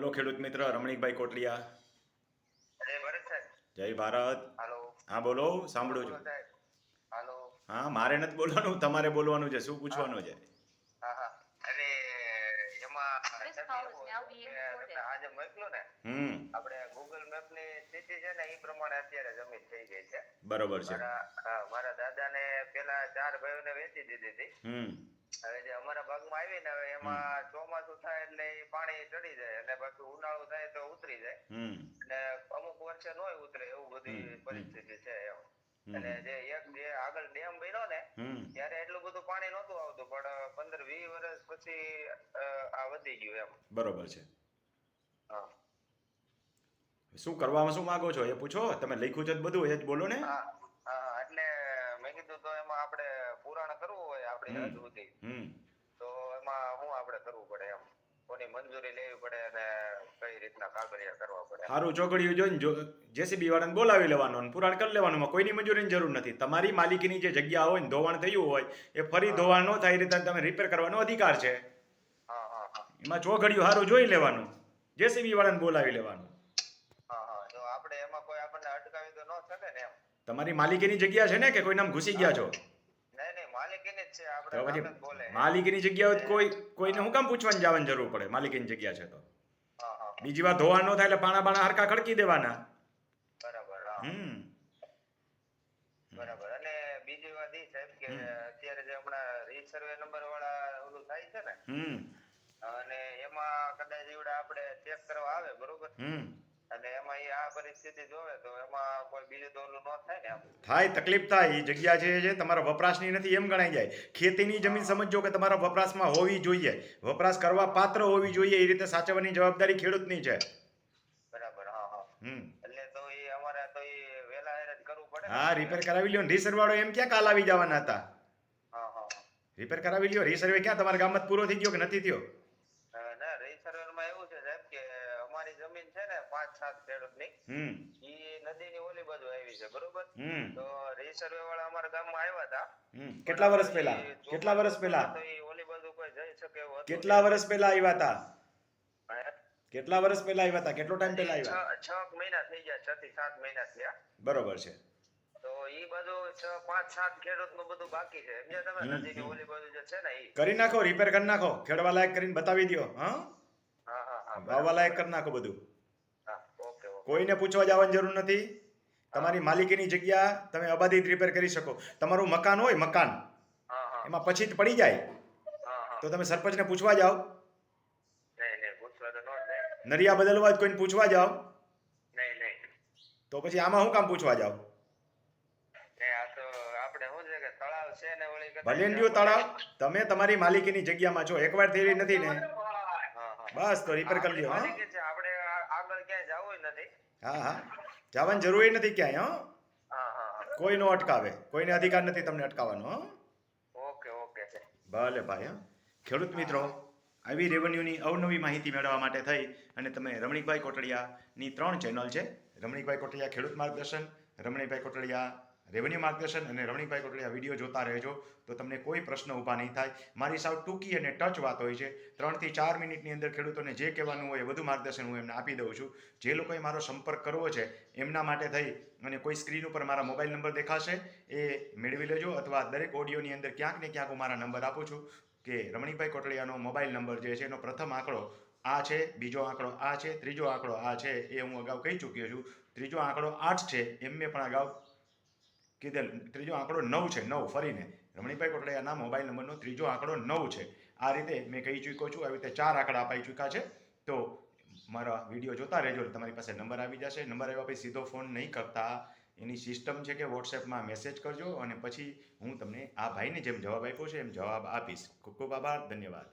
બોલો ખેડૂત મિત્ર રમણીકભાઈ કોટલિયા. અરે ભરત સાહેબ. જય ભારત. હાલો. હા બોલો સાંભળું છું. હાલો. હા મારે નથી બોલવાનું તમારે બોલવાનું છે શું પૂછવાનું છે? બરોબર છે. મારા દાદા ને પેલા ચાર ભાઈઓ ને વેચી દીધી હતી. હવે જે અમારા ભાગમાં આવી ને હવે એમાં ચોમાસું થાય એટલે પાણી ચડી જાય અને બાકી ઉનાળો થાય તો ઉતરી જાય. અને અમુક વર્ષે નોય ઉતરે એવું બધી. પરિસ્થિતિ છે એમ. અને જે એક જે આગળ ડેમ બન્યો ને ત્યારે એટલું બધું પાણી નહોતું આવતું પણ પંદર વીસ વર્ષ પછી આ વધી ગયું એમ. બરોબર છે. હા. શું કરવામાં શું માંગો છો? એ પૂછો. તમે લખ્યું છે બધું એ જ બોલો ને. હા. એટલે તો એમાં આપણે પુરાણ કરવું હોય આપણી. હદ સુધી. તો એમાં શું આપણે કરવું પડે એમ? કોની મંજૂરી લેવી પડે અને કઈ રીતના કાગળિયા કરવા પડે? સારું ચોકડીયું જોઈને જો જેસીબી વાળાને બોલાવી લેવાનો અને પુરાણ કરી લેવાનું. કોઈની મંજૂરીની જરૂર નથી. તમારી માલિકીની જે જગ્યા હોય ને ધોવાણ થયું હોય એ ફરી ધોવાણ ન થાય એ રીતે તમે રિપેર કરવાનો અધિકાર છે. હા હા હા. એમાં ચોઘડિયું સારું જોઈ લેવાનું. જેસીબી વાળાને બોલાવી લેવાનું. હા હા. જો આપણે એમાં કોઈ આપણને અટકાવી તો ન શકે ને એમ? તમારી માલિકીની જગ્યા છે ને કે કોઈ નામ ઘૂસી ગયા છો? તો આપણે પછી માલિકીની જગ્યા કોઈ કોઈને હું કામ પૂછવાની જવાની જરૂર પડે? માલિકીની જગ્યા છે તો. હા હા. બીજી વાર ધોવા ન થાય એટલે પાણા બાણા હરકા ખડકી દેવાના. બરાબર હા. હમ. બરાબર અને બીજી વાત એ સાહેબ કે અત્યારે જે હમણાં રીસર્વે નંબર વાળા ઓલું થાય છે ને? હમ. અને એમાં કદાચ એવડા આપણે ચેક કરવા આવે બરોબર? હમ. અને એમાં એ આ પરિસ્થિતિ જોવે તો એમાં કોઈ બીજું તો ન થાય ને આમ થાય તકલીફ થાય એ જગ્યા છે જે તમારા વપરાશની નથી એમ ગણાઈ જાય. ખેતીની જમીન સમજો કે તમારા વપરાશમાં હોવી જોઈએ. વપરાશ કરવા પાત્ર હોવી જોઈએ એ રીતે સાચવવાની જવાબદારી ખેડૂતની છે. બરાબર હા હા. હમ. એટલે તો એ અમારે તો એ વેલા હેર જ કરવું પડે? હા રિપેર કરાવી લ્યો વાળો એમ ક્યાં કાલ આવી જવાના હતા? હા હા. રિપેર કરાવી લ્યો. રીસર્વે ક્યાં તમારા ગામમાં પૂરો થઈ ગયો કે નથી થયો? અ, ના માં એવું છે સાહેબ કે અમારી જમીન છે ને પાંચ સાત ખેડૂતની ઈ નદીની ઓલી બાજુ આવી છે બરોબર? તો રીસર્વે વાળા અમારા ગામમાં આવ્યા હતા. કેટલા વર્ષ પહેલા? કેટલા વર્ષ પહેલા? ઓલી બાજુ કોઈ જઈ શકે કેટલા વર્ષ પહેલા આવ્યા હતા કેટલા વર્ષ પહેલા આવ્યા હતા કેટલો ટાઈમ પહેલા આવ્યા? છ મહિના થઈ ગયા છ થી સાત મહિના થયા. બરોબર છે. તો ઈ બધું છ પાંચ સાત ખેડૂતનું બધું બાકી છે. સમજ્યા તમે હમ, ઓલી બાજુ જે છે ને ઈ. કરી નાખો રિપેર કરી નાખો. ખેડવા લાયક કરીને બતાવી દો હા? હા હા હા વાવવા લાયક કરી નાખો બધું. કોઈને પૂછવા જવાની જરૂર નથી. તમારી માલિકીની જગ્યા તમે અબાધિત રિપેર કરી શકો. તમારું મકાન હોય મકાન. એમાં પછી જ પડી જાય. તો તમે સરપંચને પૂછવા જાઓ. નરિયા બદલવા જ કોઈને પૂછવા જાઓ. તો પછી આમાં શું કામ પૂછવા જાઓ? કે તળાવ તમે તમારી માલિકીની જગ્યામાં છો. એકવાર થયેલી નથી ને. બસ તો રિપેર કરી લ્યો હા. આપણે આગળ ક્યાંય જવું નથી. હા હા. જવાની જરૂરી નથી ક્યાંય હા. હા હા હા. કોઈ નો અટકાવે. કોઈને અધિકાર નથી તમને અટકાવવાનો ઓકે ઓકે ભલે ભાઈ ખેડૂત મિત્રો આવી રેવન્યુની અવનવી માહિતી મેળવવા માટે થઈ અને તમે રમણીકભાઈ કોટડિયાની ત્રણ ચેનલ છે. રમણીકભાઈ કોટડિયા ખેડૂત માર્ગદર્શન રમણીકભાઈ કોટડિયા રેવન્યુ માર્ગદર્શન અને રમણીકભાઈ કોટડિયા વીડિયો જોતા રહેજો. તો તમને કોઈ પ્રશ્ન ઊભા નહીં થાય. મારી સાવ ટૂંકી અને ટચ વાત હોય છે. ત્રણથી ચાર મિનિટની અંદર ખેડૂતોને જે કહેવાનું હોય એ બધું માર્ગદર્શન હું એમને આપી દઉં છું. જે લોકોએ મારો સંપર્ક કરવો છે, એમના માટે થઈ અને કોઈ સ્ક્રીન ઉપર મારા મોબાઈલ નંબર દેખાશે, એ મેળવી લેજો અથવા દરેક ઓડિયોની અંદર ક્યાંક ને ક્યાંક હું મારા નંબર આપું છું કે રમણીભાઈ કોટડિયાનો મોબાઈલ નંબર જે છે એનો પ્રથમ આંકડો આ છે, બીજો આંકડો આ છે, ત્રીજો આંકડો આ છે એ હું અગાઉ કહી ચૂક્યો છું. ત્રીજો આંકડો આઠ છે, એમ મેં પણ અગાઉ કીધેલ ત્રીજો આંકડો નવ છે, નવ, ફરીને. રમણીભાઈ કોટડિયાના મોબાઈલ નંબરનો ત્રીજો આંકડો નવ છે. આ રીતે મેં કહી ચૂક્યો છું, આવી રીતે ચાર આંકડા અપાઈ ચૂક્યા છે. તો મારા વીડિયો જોતા રહેજો, તમારી પાસે નંબર આવી જશે. નંબર આવ્યા પછી સીધો ફોન નહીં કરતા. એની સિસ્ટમ છે કે વોટ્સએપમાં મેસેજ કરજો અને પછી હું તમને આ ભાઈને જેમ જવાબ આપ્યો છે, એમ જવાબ આપીશ. ખૂબ ખૂબ આભાર, ધન્યવાદ.